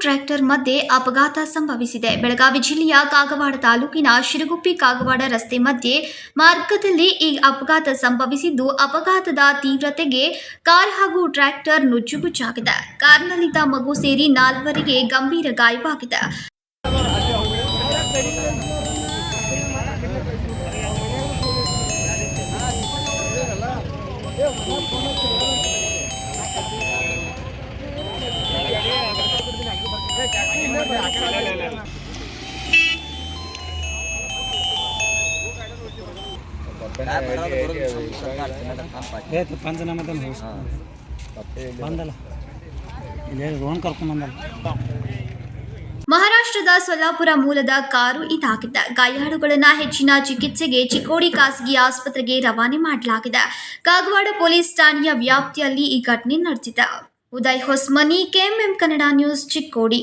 Tractor ಮಧ್ಯೆ ಅಪಘಾತ ಸಂಭವಿಸಿದೆ. ಬೆಳಗಾವಿ ಜಿಲ್ಲೆಯ ಕಾಗವಾಡ ತಾಲೂಕಿನ ಶಿರಗುಪ್ಪಿ ಕಾಗವಾಡ ರಸ್ತೆ ಮಧ್ಯೆ ಮಾರ್ಗದಲ್ಲಿ ಈ ಅಪಘಾತ ಸಂಭವಿಸಿದ್ದು, ಅಪಘಾತದ ತೀವ್ರತೆಗೆ ಕಾರ್ ಹಾಗೂ ಟ್ರ್ಯಾಕ್ಟರ್ ನುಜ್ಜುಗುಜ್ಜಾಗಿದೆ ಕಾರ್ನಲ್ಲಿದ್ದ ಮಗು ಸೇರಿ ನಾಲ್ವರಿಗೆ ಗಂಭೀರ ಗಾಯವಾಗಿದೆ. ಪಂಚನಾಮ ಬಂದಲ್ಲ ಮಹಾರಾಷ್ಟ್ರದ ಸೊಲ್ಲಾಪುರ ಮೂಲದ ಕಾರು ಇದಾಗಿದೆ. ಗಾಯಾಳುಗಳನ್ನ ಹೆಚ್ಚಿನ ಚಿಕಿತ್ಸೆಗೆ ಚಿಕ್ಕೋಡಿ ಖಾಸಗಿ ಆಸ್ಪತ್ರೆಗೆ ರವಾನೆ ಮಾಡಲಾಗಿದೆ. ಕಾಗವಾಡ ಪೊಲೀಸ್ ಠಾಣೆಯ ವ್ಯಾಪ್ತಿಯಲ್ಲಿ ಈ ಘಟನೆ ನಡೆದಿದೆ. Uday Hosmani, KMM Kannada news Chikkodi.